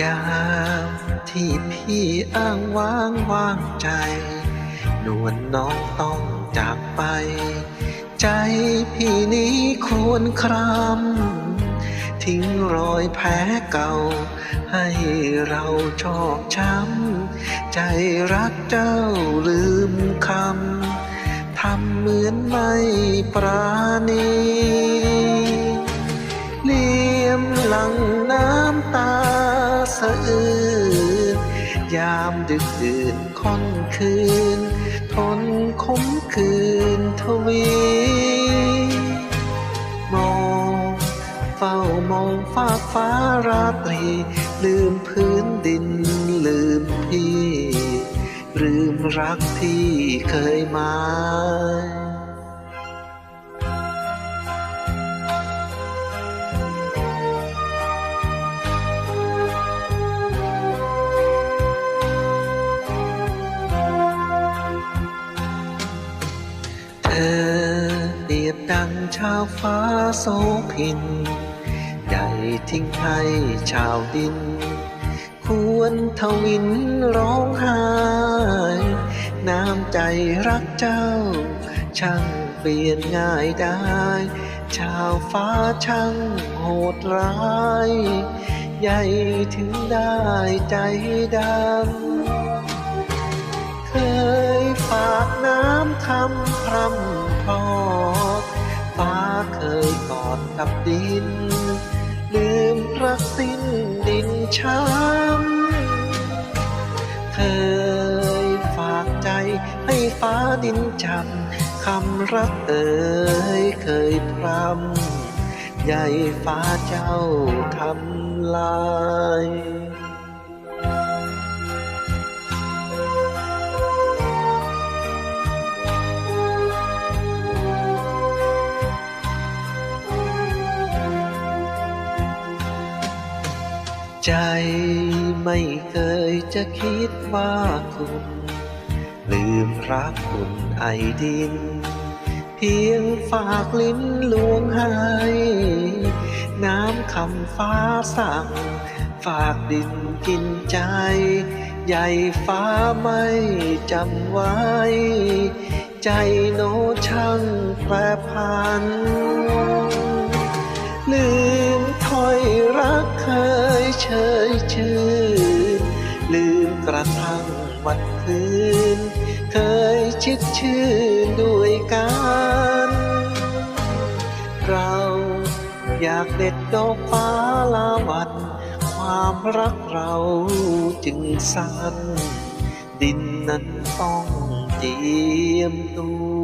ยามที่พี่อ้างว้างว่างใจ นวลน้องต้องจากไป ใจพี่นี้ควรครำทิ้งรอยแผลเก่า ให้เราชอกช้ำ ใจรักเจ้าลืมคำ ทำเหมือนไม่ปราณีเลี่ยมหลัง สะอื้นยามดึกดื่นค่อนคืน ทนคมคืนทวี มองเฝ้ามองฟ้าฟ้าราตรี ลืมพื้นดินลืมพี่ ลืมรักที่เคยมา ดังชาวฟ้าโสพินใหญ่ทิ้งให้ชาวดิน ควรทวินร้องไห้ น้ำใจรักเจ้า ช่างเปลี่ยนง่ายได้ ชาวฟ้าช่างโหดร้าย ใหญ่ถึงได้ใจดำเคยฝากน้ำคำพรำ กับดิน ลืมรักสิ้นดินช้ำ เคยฝากใจให้ฟ้าดินจำคำรักเอ่ยเคยพรำใหญ่ฟ้าเจ้าทำ ใจไม่เคยจะคิดว่าคุณ ลืมรักคุณไอดิน เพียงฝากลิ้นลวงให้ น้ำคำฟ้าสั่ง ฝากดินกินใจ ใหญ่ฟ้าไม่จำไว้ ใจโนช่างแปรพัน นกระทั่งวันคืน เคยชิดชื่นด้วยกัน เราอยากเด็ดดอกฟ้าลาวัน ความรักเราจึงสั้น ดินนั้นต้องเจียมตัว